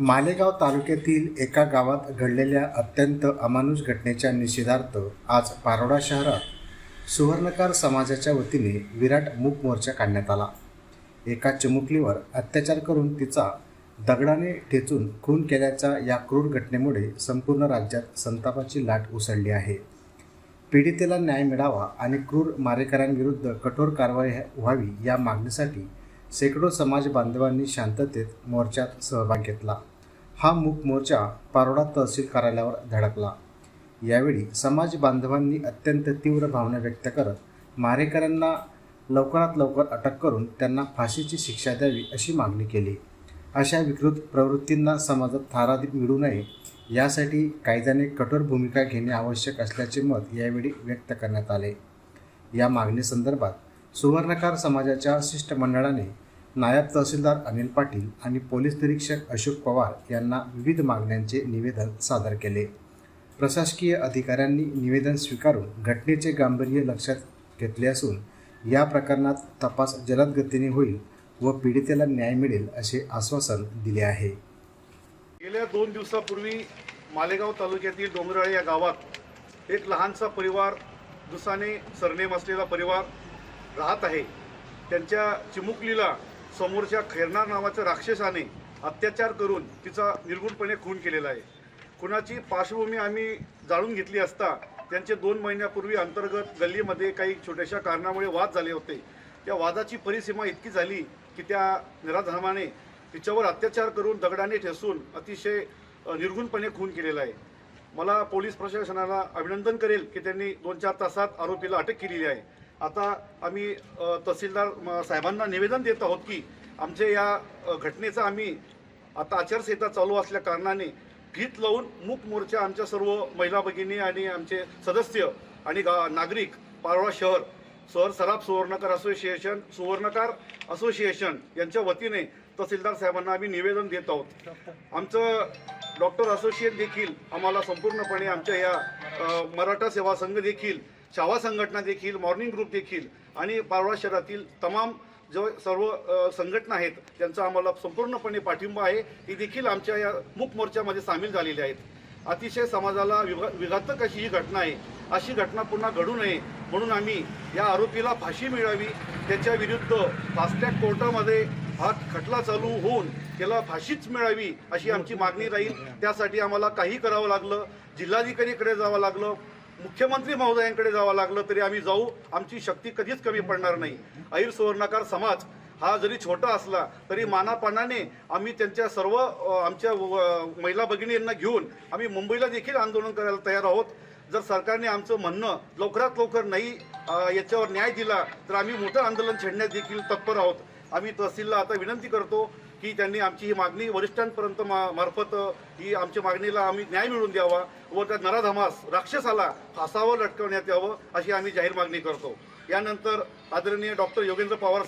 मालेगाव तालुक्यातील एका गावात घडलेल्या अत्यंत अमानुष घटनेच्या निषेधार्थ आज पारोडा शहरात सुवर्णकार समाजाच्या वतीने विराट मूक मोर्चा काढण्यात आला. एका चिमुकलीवर अत्याचार करून तिचा दगडाने ठेचून खून केल्याच्या या क्रूर घटनेमुळे संपूर्ण राज्यात संतापाची लाट उसळली आहे. पीडितेला न्याय मिळावा आणि क्रूर मारेकऱ्यांविरुद्ध कठोर कारवाई व्हावी या मागणीसाठी शेकडो समाज बांधवांनी शांततेत मोर्चात सहभाग घेतला. हा मूक मोर्चा पारोडा तहसील कार्यालयावर धडकला. यावेळी समाज बांधवांनी अत्यंत तीव्र भावना व्यक्त करत मारेकऱ्यांना लवकरात लवकर अटक करून त्यांना फाशीची शिक्षा द्यावी अशी मागणी केली. अशा विकृत प्रवृत्तींना समाजात थारा मिळू नये यासाठी कायद्याने कठोर भूमिका घेणे आवश्यक असल्याचे मत यावेळी व्यक्त करण्यात आले. या मागणीसंदर्भात सुवर्णकार समाजाच्या शिष्टमंडळाने नायब तहसीलदार अनिल पाटील आणि पोलीस निरीक्षक अशोक पवार यांना विविध मागण्यांचे निवेदन सादर केले. प्रशासकीय अधिकाऱ्यांनी निवेदन स्वीकारून घटनेचे गांभीर्य लक्षात घेतले असून या प्रकरणात तपास जलद गतीने होईल व पीडितेला न्याय मिळेल असे आश्वासन दिले आहे. गेल्या दोन दिवसापूर्वी मालेगाव तालुक्यातील डोंगराळे या गावात एक लहानसा परिवार दुसाने सरनेम असलेला परिवार राहत आहे. त्यांच्या चिमुकलीला समोरच्या खैरनार नावाच्या राक्षसाने अत्याचार करून तिचा निर्गुणपणे खून केलेला आहे. खुनाची पार्श्वभूमी आम्ही जाणून घेतली असता त्यांचे दोन महिन्यापूर्वी अंतर्गत गल्लीमध्ये काही छोट्याशा कारणामुळे वाद झाले होते. त्या वादाची परिसीमा इतकी झाली की त्या निराधर्माने तिच्यावर अत्याचार करून दगडाने ठेसून अतिशय निर्गुणपणे खून केलेला आहे. मला पोलीस प्रशासनाला अभिनंदन करेल की त्यांनी दोन चार तासात आरोपीला अटक केलेली आहे. आता आम्ही तहसीलदार साहेबांना निवेदन देत आहोत की आमच्या या घटनेचा आम्ही आता आचारसंहिता चालू असल्या कारणाने भीत लावून मूक मोर्चा आमच्या सर्व महिला भगिनी आणि आमचे सदस्य आणि गा नागरिक पारोळा शहर सर सराफ सुवर्णकार असोसिएशन सुवर्णकार असोसिएशन यांच्या वतीने तहसीलदार साहेबांना आम्ही निवेदन देत आहोत. आमचं डॉक्टर असोसिएट देखील आम्हाला संपूर्णपणे आमच्या या मराठा सेवा संघ देखील शावा संघटना देखील मॉर्निंग ग्रुप देखील आणि पारोळा शहरातील तमाम जो सर्व संघटना आहेत त्यांचा आम्हाला संपूर्णपणे पाठिंबा आहे. ती देखील आमच्या या मूक मोर्चामध्ये सामील झालेली आहेत. अतिशय समाजाला विघा विघातक अशी ही घटना आहे. अशी घटना पुन्हा घडू नये म्हणून आम्ही या आरोपीला फाशी मिळावी त्याच्या विरुद्ध फास्टॅग कोर्टामध्ये हा खटला चालू होऊन त्याला फाशीच मिळावी अशी आमची मागणी राहील. त्यासाठी आम्हाला काही करावं लागलं. जिल्हाधिकारीकडे जावं लागलं. मुख्यमंत्री महोदयांकडे जावं लागलं तरी आम्ही जाऊ. आमची शक्ती कधीच कमी पडणार नाही. अहिर सुवर्णाकार समाज हा जरी छोटा असला तरी मानापानाने आम्ही त्यांच्या सर्व आमच्या व- महिला भगिनींना घेऊन आम्ही मुंबईला देखील आंदोलन करायला तयार आहोत. जर सरकारने आमचं म्हणणं लवकरात लवकर नाही याच्यावर न्याय दिला तर आम्ही मोठं आंदोलन छेडण्यात देखील तत्पर आहोत. आम्ही तहसीलला आता विनंती करतो. की त्यांनी आमची ही मागणी वरिष्ठांपर्यंत मा मार्फत ही आमच्या मागणीला आम्ही न्याय मिळवून द्यावा व त्या नराधमास राक्षसाला फासावर लटकवण्यात यावं अशी आम्ही जाहीर मागणी करतो. यानंतर आदरणीय डॉक्टर योगेंद्र पवार